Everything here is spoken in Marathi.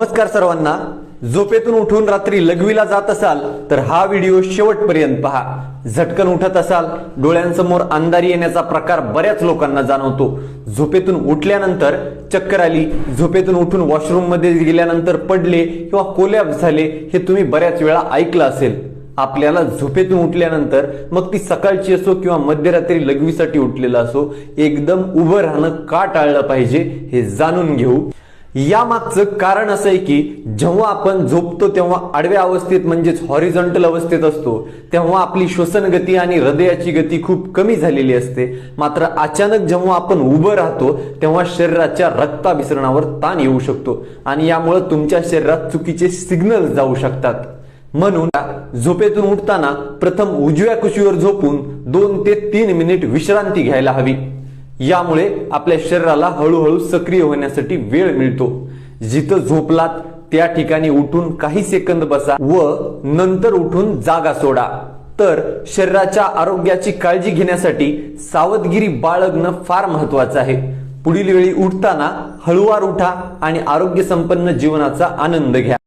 नमस्कार सर्वांना. झोपेतून उठून रात्री लघवीला जात असाल तर हा व्हिडिओ शेवटपर्यंत पहा. झटकन उठत असाल डोळ्यांसमोर अंधारी येण्याचा प्रकार बऱ्याच लोकांना जाणवतो. झोपेतून उठल्यानंतर चक्कर आली झोपेतून उठून वॉशरूममध्ये गेल्यानंतर पडले किंवा कोलॅप्स झाले हे तुम्ही बऱ्याच वेळा ऐकलं असेल. आपल्याला झोपेतून उठल्यानंतर मग ती सकाळची असो किंवा मध्यरात्री लघवीसाठी उठलेला असो एकदम उभं राहणं का टाळलं पाहिजे हे जाणून घेऊ. यामागचं कारण असं आहे की जेव्हा आपण झोपतो तेव्हा आडव्या अवस्थेत म्हणजेच हॉरिझॉन्टल अवस्थेत असतो तेव्हा आपली श्वसन गती आणि हृदयाची गती खूप कमी झालेली असते. मात्र अचानक जेव्हा आपण उभं राहतो तेव्हा शरीराच्या रक्ताभिसरणावर ताण येऊ शकतो आणि यामुळे तुमच्या शरीरात चुकीचे सिग्नल जाऊ शकतात. म्हणून झोपेतून उठताना प्रथम उजव्या कुशीवर झोपून दोन ते तीन मिनिट विश्रांती घ्यायला हवी. यामुळे आपल्या शरीराला हळूहळू सक्रिय होण्यासाठी वेळ मिळतो. जिथं झोपलात त्या ठिकाणी उठून काही सेकंद बसा व नंतर उठून जागा सोडा. तर शरीराच्या आरोग्याची काळजी घेण्यासाठी सावधगिरी बाळगणं फार महत्वाचं आहे. पुढील वेळी उठताना हळुवार उठा आणि आरोग्य संपन्न जीवनाचा आनंद घ्या.